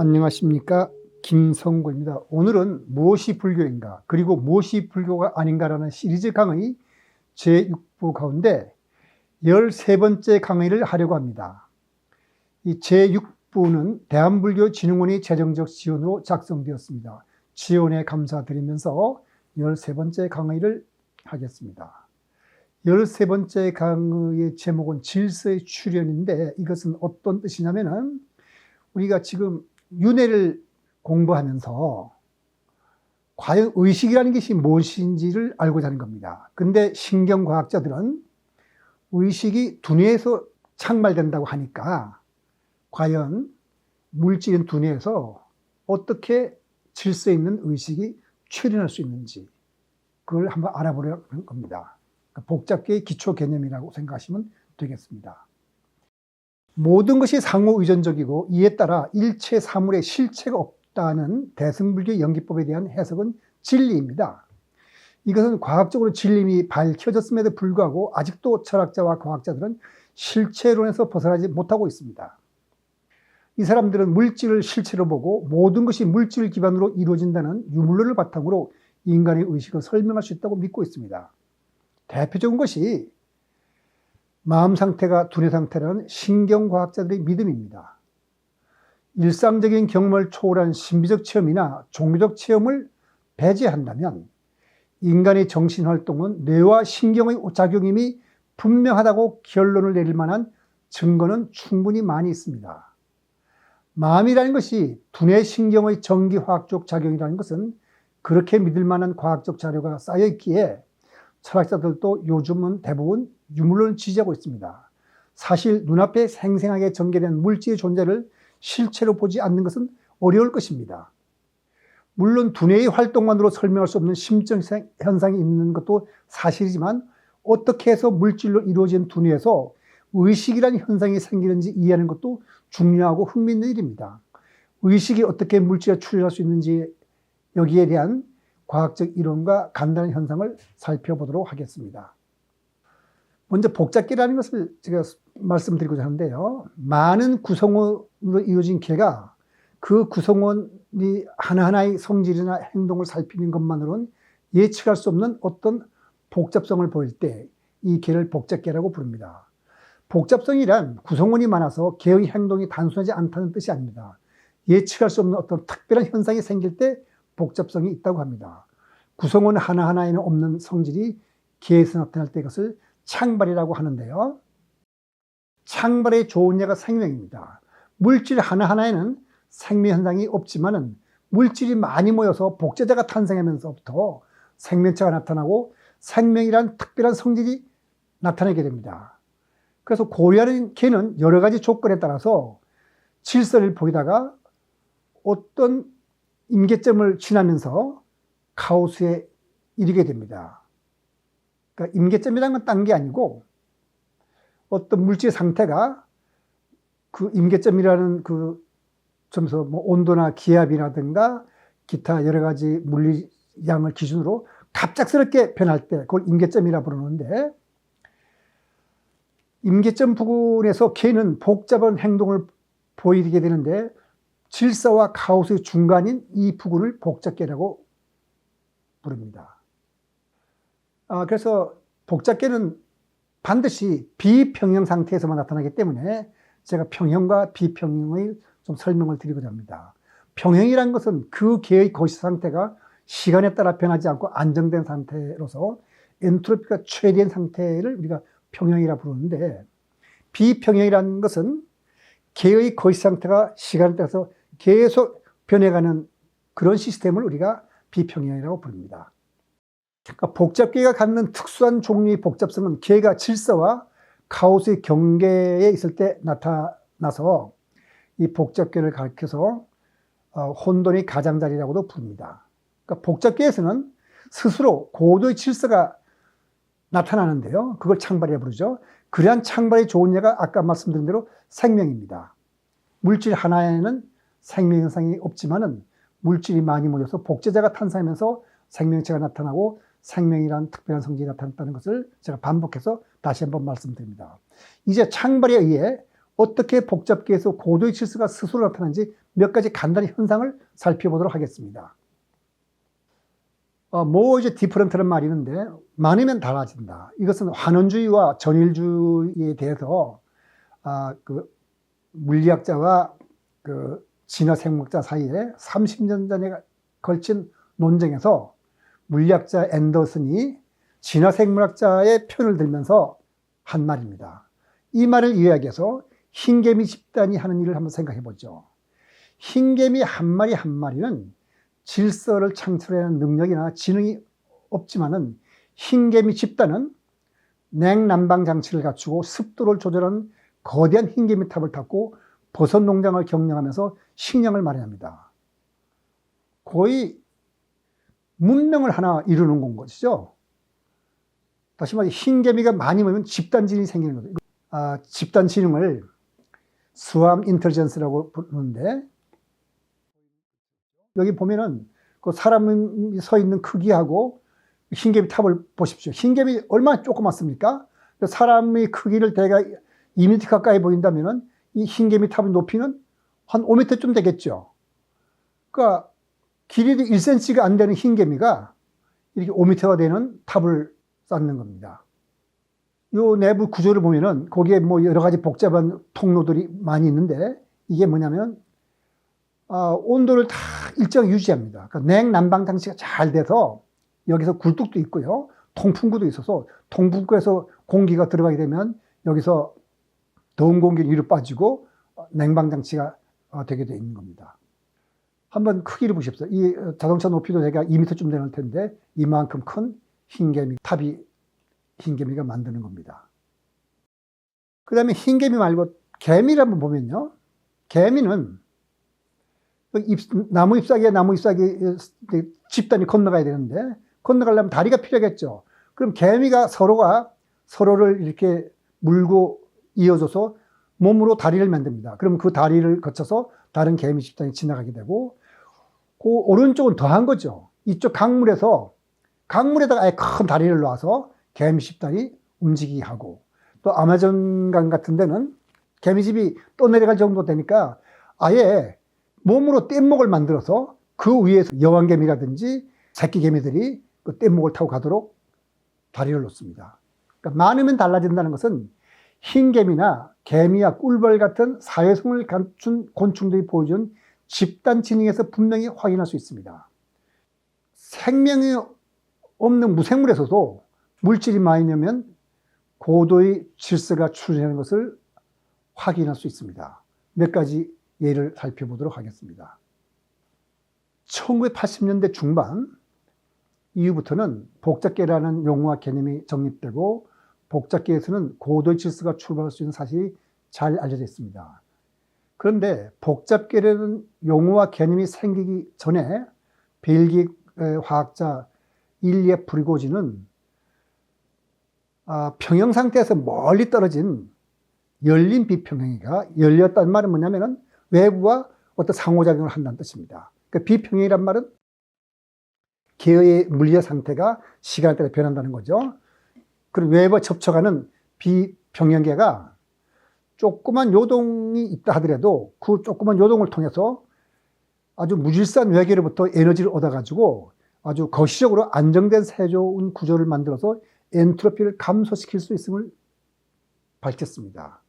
안녕하십니까 김성구입니다. 오늘은 무엇이 불교인가 그리고 무엇이 불교가 아닌가라는 시리즈 강의 제6부 가운데 13번째 강의를 하려고 합니다. 이 제6부는 대한불교진흥원의 재정적 지원으로 작성되었습니다. 지원에 감사드리면서 13번째 강의를 하겠습니다. 13번째 강의의 제목은 질서의 출현인데 이것은 어떤 뜻이냐면은 우리가 지금 윤회를 공부하면서 과연 의식이라는 것이 무엇인지를 알고자 하는 겁니다. 근데 신경과학자들은 의식이 두뇌에서 창발된다고 하니까 과연 물질인 두뇌에서 어떻게 질서 있는 의식이 출현할 수 있는지 그걸 한번 알아보려는 겁니다. 그러니까 복잡계의 기초 개념이라고 생각하시면 되겠습니다. 모든 것이 상호 의존적이고 이에 따라 일체 사물의 실체가 없다는 대승불교 연기법에 대한 해석은 진리입니다. 이것은 과학적으로 진림이 밝혀졌음에도 불구하고 아직도 철학자와 과학자들은 실체론에서 벗어나지 못하고 있습니다. 이 사람들은 물질을 실체로 보고 모든 것이 물질 기반으로 이루어진다는 유물론을 바탕으로 인간의 의식을 설명할 수 있다고 믿고 있습니다. 대표적인 것이 마음 상태가 두뇌 상태라는 신경과학자들의 믿음입니다. 일상적인 경험을 초월한 신비적 체험이나 종교적 체험을 배제한다면 인간의 정신활동은 뇌와 신경의 작용임이 분명하다고 결론을 내릴 만한 증거는 충분히 많이 있습니다. 마음이라는 것이 두뇌 신경의 전기화학적 작용이라는 것은 그렇게 믿을 만한 과학적 자료가 쌓여 있기에 철학자들도 요즘은 대부분 유물론을 지지하고 있습니다. 사실 눈앞에 생생하게 전개된 물질의 존재를 실체로 보지 않는 것은 어려울 것입니다. 물론 두뇌의 활동만으로 설명할 수 없는 심적 현상이 있는 것도 사실이지만 어떻게 해서 물질로 이루어진 두뇌에서 의식이라는 현상이 생기는지 이해하는 것도 중요하고 흥미있는 일입니다. 의식이 어떻게 물질에 출현할 수 있는지 여기에 대한 과학적 이론과 간단한 현상을 살펴보도록 하겠습니다. 먼저 복잡계라는 것을 제가 말씀드리고자 하는데요. 많은 구성원으로 이루어진 계가 그 구성원이 하나하나의 성질이나 행동을 살피는 것만으로는 예측할 수 없는 어떤 복잡성을 보일 때이 계를 복잡계라고 부릅니다. 복잡성이란 구성원이 많아서 계의 행동이 단순하지 않다는 뜻이 아닙니다. 예측할 수 없는 어떤 특별한 현상이 생길 때 복잡성이 있다고 합니다. 구성원 하나하나에는 없는 성질이 계에서 나타날 때 이것을 창발이라고 하는데요. 창발의 좋은 예가 생명입니다. 물질 하나하나에는 생명 현상이 없지만은 물질이 많이 모여서 복제자가 탄생하면서부터 생명체가 나타나고 생명이란 특별한 성질이 나타나게 됩니다. 그래서 고려하는 개는 여러 가지 조건에 따라서 질서를 보이다가 어떤 임계점을 지나면서 카오스에 이르게 됩니다. 그러니까 임계점이라는 건 딴 게 아니고 어떤 물질 상태가 그 임계점이라는 그 점에서 뭐 온도나 기압이라든가 기타 여러 가지 물리량을 기준으로 갑작스럽게 변할 때 그걸 임계점이라 부르는데 임계점 부근에서 개는 복잡한 행동을 보이게 되는데 질서와 카오스의 중간인 이 부분을 복잡계라고 부릅니다. 아, 그래서 복잡계는 반드시 비평형 상태에서만 나타나기 때문에 제가 평형과 비평형의 좀 설명을 드리고자 합니다. 평형이란 것은 그 개의 거시 상태가 시간에 따라 변하지 않고 안정된 상태로서 엔트로피가 최대한 상태를 우리가 평형이라 부르는데 비평형이라는 것은 개의 거시 상태가 시간에 따라서 계속 변해가는 그런 시스템을 우리가 비평형이라고 부릅니다. 그러니까 복잡계가 갖는 특수한 종류의 복잡성은 개가 질서와 카오스의 경계에 있을 때 나타나서 이 복잡계를 가리켜서 어, 혼돈의 가장자리라고도 부릅니다. 그러니까 복잡계에서는 스스로 고도의 질서가 나타나는데요. 그걸 창발이라 부르죠. 그러한 창발이 좋은 예가 아까 말씀드린 대로 생명입니다. 물질 하나에는 생명 현상이 없지만은 물질이 많이 모여서 복제자가 탄생하면서 생명체가 나타나고 생명이란 특별한 성질이 나타났다는 것을 제가 반복해서 다시 한번 말씀드립니다. 이제 창발에 의해 어떻게 복잡게 해서 고도의 질서가 스스로 나타나는지 몇 가지 간단히 현상을 살펴보도록 하겠습니다. 어, 뭐 이제 디퍼런트란 말이 있는데 많으면 달라진다. 이것은 환원주의와 전일주의에 대해서 아, 그 물리학자와 그 진화 생물학자 사이에 30년 전에 걸친 논쟁에서 물리학자 앤더슨이 진화 생물학자의 편을 들면서 한 말입니다. 이 말을 이야기해서 흰개미 집단이 하는 일을 한번 생각해 보죠. 흰개미 한 마리 한 마리는 질서를 창출하는 능력이나 지능이 없지만은 흰개미 집단은 냉난방 장치를 갖추고 습도를 조절하는 거대한 흰개미 탑을 탔고 버섯 농장을 경영하면서 식량을 마련합니다. 거의 문명을 하나 이루는 건 것이죠. 다시 말해 흰개미가 많이 모이면 집단진이 생기는 거죠. 아, 집단 지능을 수암 인텔리전스라고 부르는데 여기 보면은 그 사람이 서 있는 크기하고 흰개미 탑을 보십시오. 흰개미 얼마나 조그맣습니까? 사람의 크기를 대가 2m 가까이 보인다면은 이 흰개미 탑의 높이는 한 5m쯤 되겠죠. 그러니까 길이도 1cm가 안 되는 흰개미가 이렇게 5m가 되는 탑을 쌓는 겁니다. 요 내부 구조를 보면은 거기에 뭐 여러 가지 복잡한 통로들이 많이 있는데 이게 뭐냐면 아, 온도를 다 일정 유지합니다. 그러니까 냉난방 장치가 잘 돼서 여기서 굴뚝도 있고요. 통풍구도 있어서 통풍구에서 공기가 들어가게 되면 여기서 더운 공기는 위로 빠지고 냉방 장치가 어, 되게 되어 있는 겁니다. 한번 크기를 보십시오. 이 자동차 높이도 대가 2m쯤 되는 텐데 이만큼 큰 흰개미 탑이 흰개미가 만드는 겁니다. 그 다음에 흰개미 말고 개미를 한번 보면요. 개미는 그 잎, 나무 잎사귀에 나무 잎사귀 집단이 건너가야 되는데 건너가려면 다리가 필요하겠죠. 그럼 개미가 서로가 서로를 이렇게 물고 이어줘서 몸으로 다리를 만듭니다. 그럼 그 다리를 거쳐서 다른 개미 집단이 지나가게 되고 그 오른쪽은 더한 거죠. 이쪽 강물에서 강물에다가 아예 큰 다리를 놔서 개미 집단이 움직이게 하고 또 아마존강 같은 데는 개미집이 떠내려갈 정도 되니까 아예 몸으로 뗏목을 만들어서 그 위에서 여왕개미라든지 새끼개미들이 그 뗏목을 타고 가도록 다리를 놓습니다. 그러니까 많으면 달라진다는 것은 흰개미나 개미와 꿀벌 같은 사회성을 갖춘 곤충들이 보여준 집단 지능에서 분명히 확인할 수 있습니다. 생명이 없는 무생물에서도 물질이 많이 나면 고도의 질서가 출현하는 것을 확인할 수 있습니다. 몇 가지 예를 살펴보도록 하겠습니다. 1980년대 중반 이후부터는 복잡계라는 용어와 개념이 정립되고 복잡계에서는 고도의 질서가 출발할 수 있는 사실이 잘 알려져 있습니다. 그런데 복잡계라는 용어와 개념이 생기기 전에 벨기 화학자 일리에 프리고지는 아, 평형 상태에서 멀리 떨어진 열린 비평형이가 열렸다는 말은 뭐냐면은 외부와 어떤 상호작용을 한다는 뜻입니다. 그 비평형이란 말은 계의 물리적 상태가 시간에 따라 변한다는 거죠. 그리고 외부와 접촉하는 비평형계가 조그만 요동이 있다 하더라도 그 조그만 요동을 통해서 아주 무질서한 외계로부터 에너지를 얻어가지고 아주 거시적으로 안정된 세조운 구조를 만들어서 엔트로피를 감소시킬 수 있음을 밝혔습니다.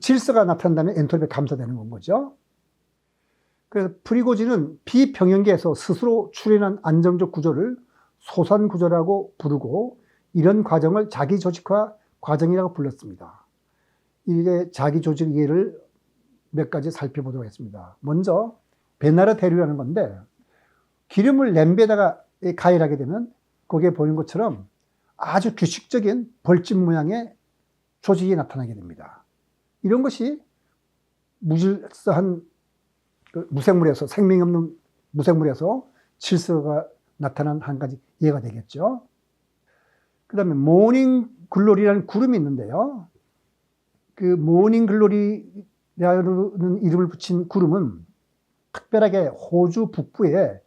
질서가 나타난다면 엔트로피가 감소되는 건 거죠. 그래서 프리고지는 비평형계에서 스스로 출현한 안정적 구조를 소산 구조라고 부르고 이런 과정을 자기 조직화 과정이라고 불렀습니다. 이게 자기 조직 이해를 몇 가지 살펴보도록 하겠습니다. 먼저 베나르 대류라는 건데 기름을 냄비에다가 가열하게 되면 거기에 보이는 것처럼 아주 규칙적인 벌집 모양의 조직이 나타나게 됩니다. 이런 것이 무질서한 그 무생물에서 생명이 없는 무생물에서 질서가 나타난 한 가지 예가 되겠죠. 그 다음에 모닝 글로리라는 구름이 있는데요. 그 모닝 글로리라는 이름을 붙인 구름은 특별하게 호주 북부의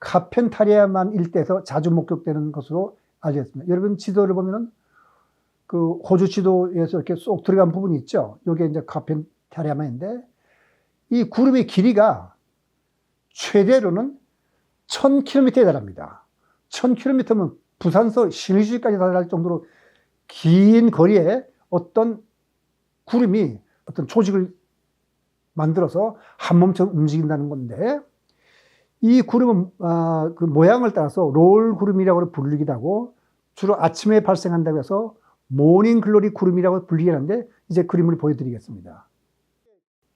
카펜타리아만 일대에서 자주 목격되는 것으로 알려졌습니다. 여러분 지도를 보면은 그 호주 지도에서 이렇게 쏙 들어간 부분이 있죠. 여기 이제 카펜타리아마인데 이 구름의 길이가 최대로는 1000km에 달합니다. 1000km면 부산서 신의주까지 달할 정도로 긴 거리에 어떤 구름이 어떤 조직을 만들어서 한 몸처럼 움직인다는 건데 이 구름은 아, 그 모양을 따라서 롤 구름이라고 불리기도 하고 주로 아침에 발생한다고 해서 모닝 글로리 구름이라고 불리긴 하는데 이제 그림을 보여드리겠습니다.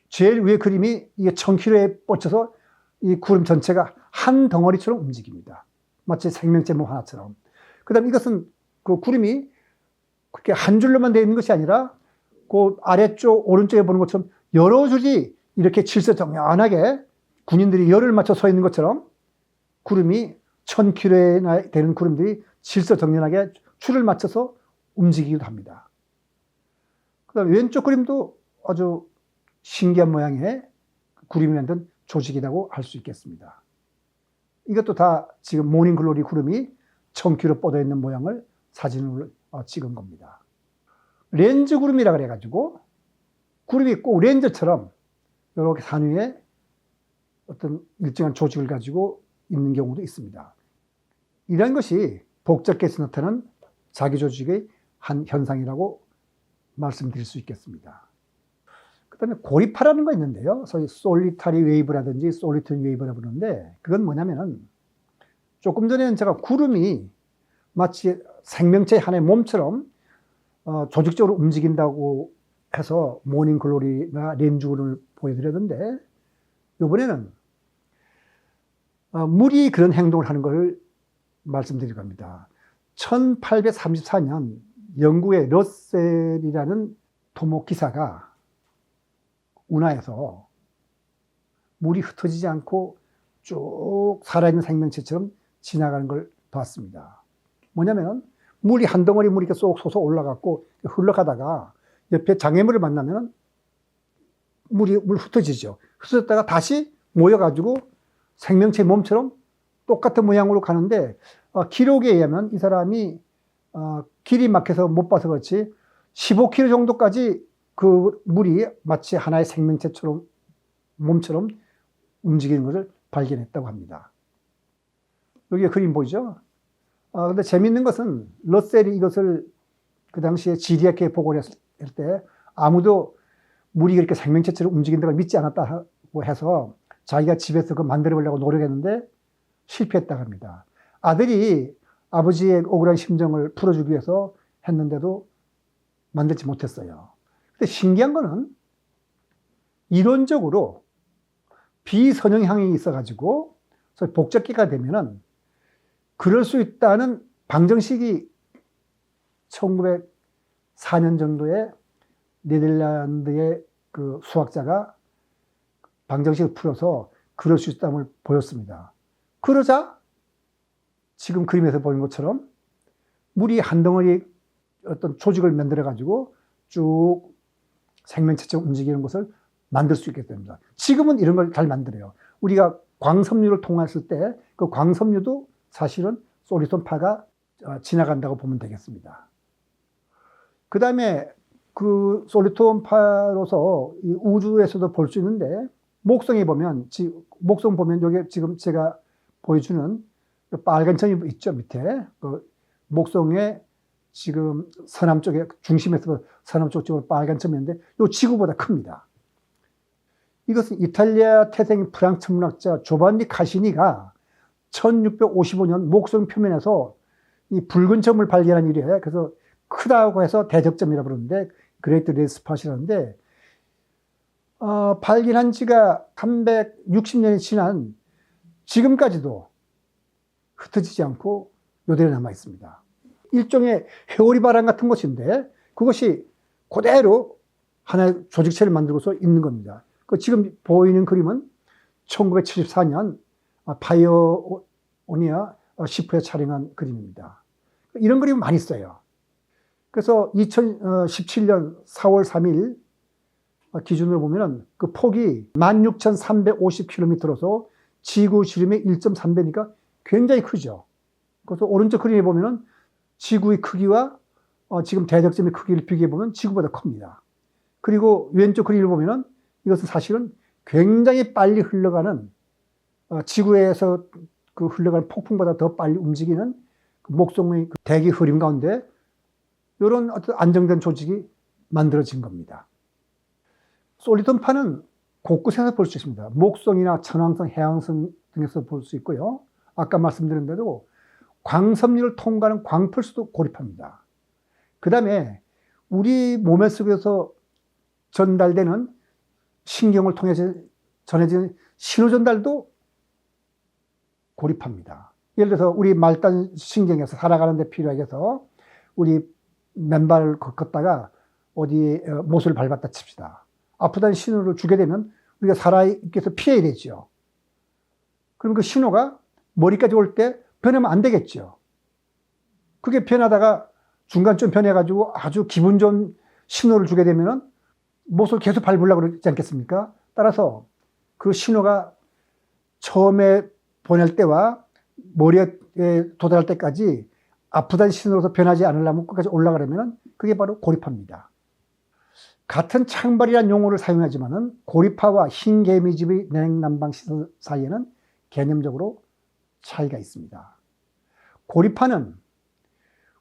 제일 위에 그림이 이게 1000km에 뻗쳐서 이 구름 전체가 한 덩어리처럼 움직입니다. 마치 생명체 뭐 하나처럼. 그 다음에 이것은 그 구름이 그렇게 한 줄로만 되어 있는 것이 아니라 그 아래쪽 오른쪽에 보는 것처럼 여러 줄이 이렇게 질서정연하게 군인들이 열을 맞춰 서 있는 것처럼 구름이 1000km나 되는 구름들이 질서정연하게 줄을 맞춰서 움직이기도 합니다. 그 다음에 왼쪽 그림도 아주 신기한 모양의 구름이 만든 조직이라고 할 수 있겠습니다. 이것도 다 지금 모닝글로리 구름이 1000km 뻗어 있는 모양을 사진을 어, 찍은 겁니다. 렌즈 구름이라 그래가지고 구름이 꼭 렌즈처럼 이렇게 산 위에 어떤 일정한 조직을 가지고 있는 경우도 있습니다. 이런 것이 복잡계에서 나타나는 자기 조직의 한 현상이라고 말씀드릴 수 있겠습니다. 그 다음에 고리파라는 거 있는데요. 소위 솔리타리 웨이브라든지 솔리튼 웨이브라 부르는데 그건 뭐냐면은 조금 전에는 제가 구름이 마치 생명체 하나의 몸처럼 어, 조직적으로 움직인다고 해서 모닝 글로리나 렌즈구름을 보여드렸는데 이번에는 어, 물이 그런 행동을 하는 것을 말씀드릴 겁니다. 1834년 영국의 러셀이라는 토목 기사가 운하에서 물이 흩어지지 않고 쭉 살아있는 생명체처럼 지나가는 걸 봤습니다. 뭐냐면 물이 한 덩어리 물이 이렇게 쏙 솟아 올라갔고 흘러가다가 옆에 장애물을 만나면 물이 물 흩어지죠. 흩어졌다가 다시 모여가지고 생명체 몸처럼 똑같은 모양으로 가는데 어, 기록에 의하면 이 사람이 어, 길이 막혀서 못 봐서 그렇지 15km 정도까지 그 물이 마치 하나의 생명체처럼 몸처럼 움직이는 것을 발견했다고 합니다. 여기 그림 보이죠? 아, 근데 재밌는 것은 러셀이 이것을 그 당시에 지리학회에 보고를 했을 때 아무도 물이 그렇게 생명체처럼 움직인다고 믿지 않았다고 해서 자기가 집에서 그 만들어 보려고 노력했는데 실패했다고 합니다. 아들이 아버지의 억울한 심정을 풀어주기 위해서 했는데도 만들지 못했어요. 근데 신기한 거는 이론적으로 비선형향이 있어가지고 복잡기가 되면은 그럴 수 있다는 방정식이 1904년 정도에 네덜란드의 그 수학자가 방정식을 풀어서 그럴 수 있다는 걸 보였습니다. 그러자 지금 그림에서 보인 것처럼 물이 한 덩어리 어떤 조직을 만들어 가지고 쭉 생명체처럼 움직이는 것을 만들 수 있게 됩니다. 지금은 이런 걸 잘 만들어요. 우리가 광섬유를 통했을 때 그 광섬유도 사실은 솔리톤 파가 어, 지나간다고 보면 되겠습니다. 그 다음에 그 솔리톤 파로서 우주에서도 볼 수 있는데 목성에 보면 목성 보면 여기 지금 제가 보여주는 빨간 점이 있죠 밑에 그 목성의 지금 서남 쪽에 중심에서 서남쪽 쪽으로 빨간 점이있는데 이 지구보다 큽니다. 이것은 이탈리아 태생 프랑스 천문학자 조반니 카시니가 1655년 목성 표면에서 이 붉은 점을 발견한 일이 에요. 그래서 크다고 해서 대적점이라고 부르는데 그레이트 레스팟이라는데 어, 발견한 지가 360년이 지난 지금까지도 흩어지지 않고 요대로 남아 있습니다. 일종의 회오리 바람 같은 것인데 그것이 그대로 하나의 조직체를 만들고서 있는 겁니다. 그 지금 보이는 그림은 1974년 파이오니아 10호에 촬영한 그림입니다. 이런 그림 많이 써요. 그래서 2017년 4월 3일 기준으로 보면 그 폭이 16,350km로서 지구 지름의 1.3배니까 굉장히 크죠. 그래서 오른쪽 그림에 보면은 지구의 크기와 어, 지금 대적점의 크기를 비교해 보면 지구보다 큽니다. 그리고 왼쪽 그림을 보면은 이것은 사실은 굉장히 빨리 흘러가는 어, 지구에서 그 흘러가는 폭풍보다 더 빨리 움직이는 그 목성의 그 대기 흐림 가운데 이런 어떤 안정된 조직이 만들어진 겁니다. 솔리돈파는 곳곳에서 볼 수 있습니다. 목성이나 천왕성, 해왕성 등에서 볼 수 있고요. 아까 말씀드린 대로 광섬유를 통과하는 광펄수도 고립합니다. 그 다음에 우리 몸의 속에서 전달되는 신경을 통해서 전해지는 신호 전달도 고립합니다. 예를 들어서 우리 말단 신경에서 살아가는 데 필요하게 해서 우리 맨발을 걷다가 어디 어, 못을 밟았다 칩시다. 아프다는 신호를 주게 되면 우리가 살아있기 위해서 피해야 되죠. 그럼 그 신호가 머리까지 올 때 변하면 안 되겠죠. 그게 변하다가 중간쯤 변해가지고 아주 기분 좋은 신호를 주게 되면은 못을 계속 밟으려고 그러지 않겠습니까? 따라서 그 신호가 처음에 보낼 때와 머리에 도달할 때까지 아프다는 신호로서 변하지 않으려면 끝까지 올라가려면 그게 바로 고립합니다. 같은 창발이라는 용어를 사용하지만은 고립파와 흰 개미집의 냉난방 시설 사이에는 개념적으로 차이가 있습니다. 고립파는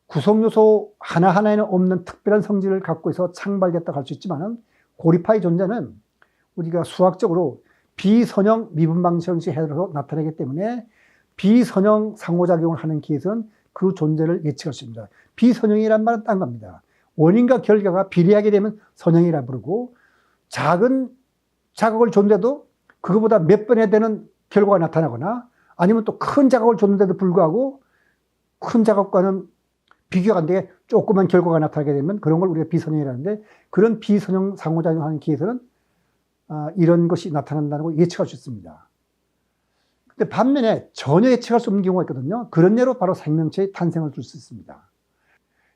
구성요소 하나하나에는 없는 특별한 성질을 갖고 있어 창발됐다고 할 수 있지만은 고립파의 존재는 우리가 수학적으로 비선형 미분 방식 형식 해로 나타내기 때문에 비선형 상호작용을 하는 기에서는 그 존재를 예측할 수 있습니다. 비선형이란 말은 딴 겁니다. 원인과 결과가 비례하게 되면 선형이라 부르고 작은 자극을 줬는데도 그거보다 몇 번에 되는 결과가 나타나거나 아니면 또 큰 자극을 줬는데도 불구하고 큰 자극과는 비교가 안 되게 조그만 결과가 나타나게 되면 그런 걸 우리가 비선형이라는데 그런 비선형 상호작용하는 기에서는 아, 이런 것이 나타난다는 걸 예측할 수 있습니다. 근데 반면에 전혀 예측할 수 없는 경우가 있거든요. 그런 예로 바로 생명체의 탄생을 줄 수 있습니다.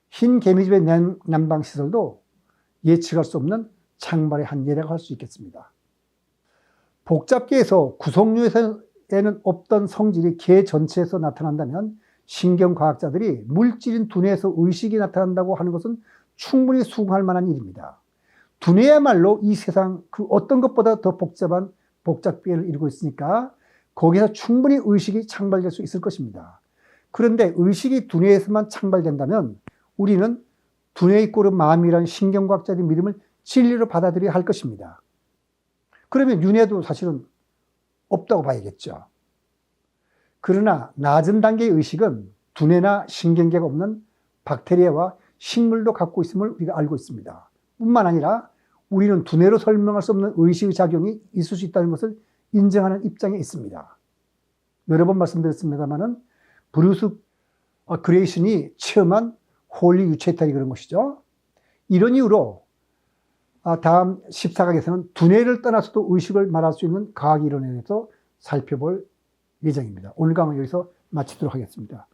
흰 개미집의 난방 시설도 예측할 수 없는 창발의 한 예라고 할 수 있겠습니다. 복잡계에서 구성류에는 없던 성질이 개 전체에서 나타난다면 신경과학자들이 물질인 두뇌에서 의식이 나타난다고 하는 것은 충분히 수긍할 만한 일입니다. 두뇌야말로 이 세상 그 어떤 것보다 더 복잡한 복잡계를 이루고 있으니까 거기서 충분히 의식이 창발될 수 있을 것입니다. 그런데 의식이 두뇌에서만 창발된다면 우리는 두뇌의 꼴은 마음이라는 신경과학자의 믿음을 진리로 받아들여야 할 것입니다. 그러면 윤회도 사실은 없다고 봐야겠죠. 그러나 낮은 단계의 의식은 두뇌나 신경계가 없는 박테리아와 식물도 갖고 있음을 우리가 알고 있습니다. 뿐만 아니라 우리는 두뇌로 설명할 수 없는 의식의 작용이 있을 수 있다는 것을 인정하는 입장에 있습니다. 여러 번 말씀드렸습니다만은 브루스 그레이슨이 체험한 홀리 유체이탈이 그런 것이죠. 이런 이유로 아, 다음 14강에서는 두뇌를 떠나서도 의식을 말할 수 있는 과학 이론에 대해서 살펴볼 예정입니다. 오늘 강은 여기서 마치도록 하겠습니다.